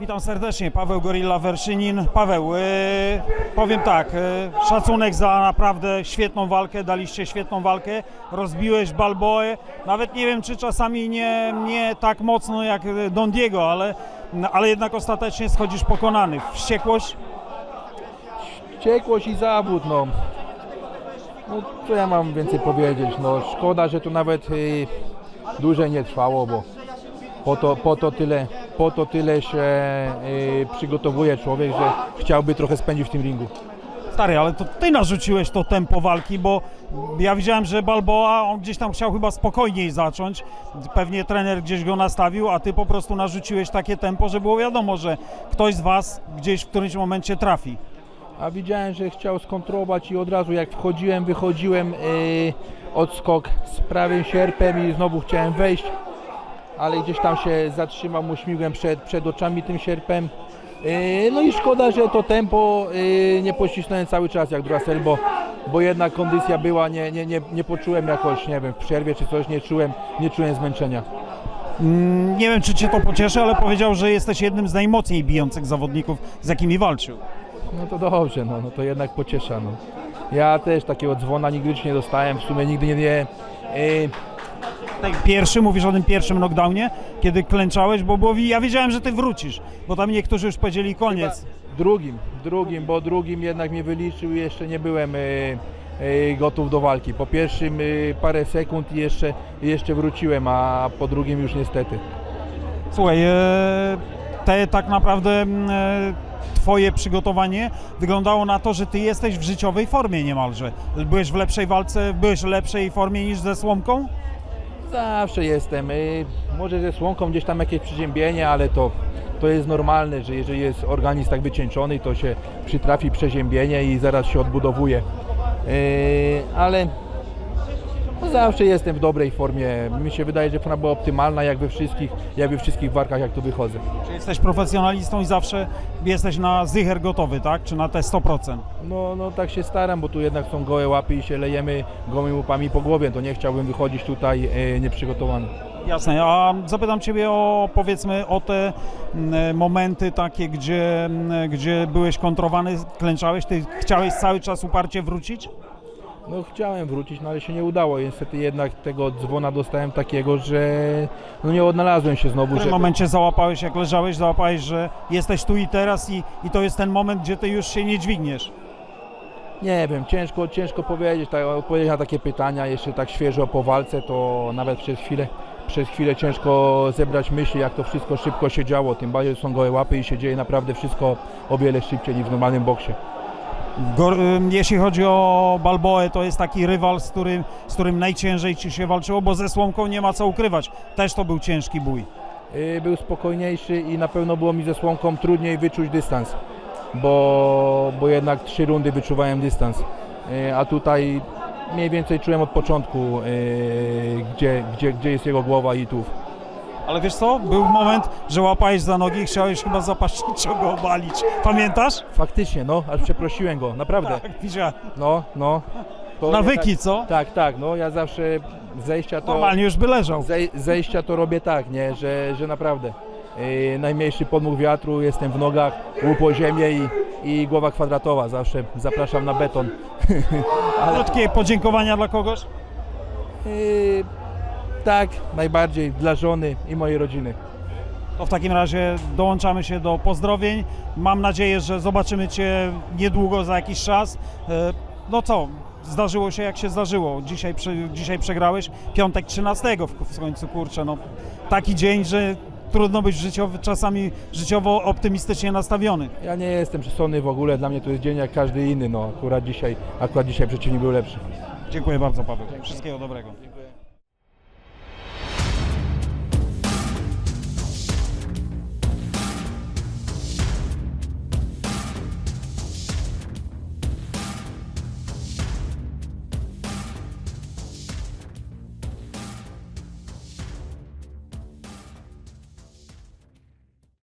Witam serdecznie, Paweł Gorilla Werszynin. Paweł, yy, powiem tak, yy, szacunek za naprawdę świetną walkę, daliście świetną walkę, rozbiłeś Balboę, nawet nie wiem czy czasami nie, nie tak mocno jak yy, Don Diego, ale, ale jednak ostatecznie schodzisz pokonany. Wściekłość? Wściekłość i zawód, no. No co ja mam więcej powiedzieć, no szkoda, że to nawet y, dłużej nie trwało, bo po to, po to tyle, po to tyle się y, przygotowuje człowiek, że chciałby trochę spędzić w tym ringu. Stary, ale to ty narzuciłeś to tempo walki, bo ja widziałem, że Balboa, on gdzieś tam chciał chyba spokojniej zacząć, pewnie trener gdzieś go nastawił, a ty po prostu narzuciłeś takie tempo, że było wiadomo, że ktoś z was gdzieś w którymś momencie trafi. A widziałem, że chciał skontrolować i od razu jak wchodziłem, wychodziłem y, odskok z prawym sierpem i znowu chciałem wejść, ale gdzieś tam się zatrzymał mu śmigłem przed, przed oczami tym sierpem. Y, no i szkoda, że to tempo y, nie pościsnąłem cały czas jak Duracell, bo, bo jednak kondycja była, nie, nie, nie, nie poczułem jakoś, nie wiem, w przerwie czy coś, nie czułem, nie czułem zmęczenia. Mm, Nie wiem, czy cię to pocieszy, ale powiedział, że jesteś jednym z najmocniej bijących zawodników, z jakimi walczył. No to dobrze, no, no to jednak pociesza. No. Ja też takiego dzwona nigdy już nie dostałem, w sumie nigdy nie, nie y, Ten pierwszy, mówisz o tym pierwszym knockdownie, kiedy klęczałeś, bo było, ja wiedziałem, że ty wrócisz, bo tam niektórzy już powiedzieli koniec. Drugim, drugim, bo drugim jednak mnie wyliczył i jeszcze nie byłem y, y, gotów do walki. Po pierwszym y, parę sekund i jeszcze, jeszcze wróciłem, a po drugim już niestety. Słuchaj, e, te tak naprawdę mm, e, twoje przygotowanie wyglądało na to, że ty jesteś w życiowej formie niemalże. Byłeś w lepszej walce, byłeś w lepszej formie niż ze Słomką? Zawsze jestem. Y, może ze słonką gdzieś tam jakieś przeziębienie, ale to, to jest normalne, że jeżeli jest organizm tak wycieńczony, to się przytrafi przeziębienie i zaraz się odbudowuje. Y, ale zawsze jestem w dobrej formie. Mi się wydaje, że forma była optymalna, jak we wszystkich, jak we wszystkich walkach, jak tu wychodzę. Czy jesteś profesjonalistą i zawsze jesteś na zycher gotowy, tak? Czy na te 100%? No, no tak się staram, bo tu jednak są gołe łapy i się lejemy gołymi łupami po głowie, to nie chciałbym wychodzić tutaj e, nieprzygotowany. Jasne, a zapytam Ciebie o powiedzmy o te momenty takie, gdzie, gdzie byłeś kontrowany, klęczałeś, Ty chciałeś cały czas uparcie wrócić? No chciałem wrócić, no ale się nie udało. Niestety jednak tego dzwona dostałem takiego, że no nie odnalazłem się W znowu, którym że momencie załapałeś, jak leżałeś, załapałeś, że jesteś tu i teraz i, i to jest ten moment, gdzie Ty już się nie dźwigniesz? nie wiem, ciężko, ciężko powiedzieć, tak, odpowiedzieć na takie pytania, jeszcze tak świeżo po walce, to nawet przez chwilę, przez chwilę ciężko zebrać myśli, jak to wszystko szybko się działo, tym bardziej są gołe łapy i się dzieje naprawdę wszystko o wiele szybciej niż w normalnym boksie. Ym, jeśli chodzi o Balboę, to jest taki rywal, z którym, z którym najciężej Ci się walczyło, bo ze Słomką nie ma co ukrywać. Też to był ciężki bój. Y, był spokojniejszy i na pewno było mi ze Słomką trudniej wyczuć dystans, bo, bo jednak trzy rundy wyczuwałem dystans, Y, a tutaj mniej więcej czułem od początku, y, gdzie, gdzie, gdzie jest jego głowa i tułów. Ale wiesz co, był moment, że łapałeś za nogi i chciałeś chyba zapaśniczo go obalić. Pamiętasz? Faktycznie, no, aż przeprosiłem go, naprawdę. Tak, widziałem. No, no. To Nawyki, ja co? tak, tak, tak, no ja zawsze zejścia to, Normalnie już by leżał. zej, zejścia to robię tak, nie, że, że naprawdę. Yy, najmniejszy podmuch wiatru, jestem w nogach, łup o ziemię i, i głowa kwadratowa. Zawsze zapraszam na beton. Krótkie podziękowania dla kogoś? Yy, tak, najbardziej dla żony i mojej rodziny. To w takim razie dołączamy się do pozdrowień. Mam nadzieję, że zobaczymy Cię niedługo, za jakiś czas. E, No co, zdarzyło się jak się zdarzyło. Dzisiaj, dzisiaj przegrałeś, piątek 13 w, końcu, kurczę, no taki dzień, że trudno być życiowy, czasami życiowo optymistycznie nastawiony. Ja nie jestem przysłony w ogóle, dla mnie to jest dzień jak każdy inny. No, akurat dzisiaj, akurat dzisiaj przeciwnik był lepszy. Dziękuję bardzo Paweł. Wszystkiego dobrego.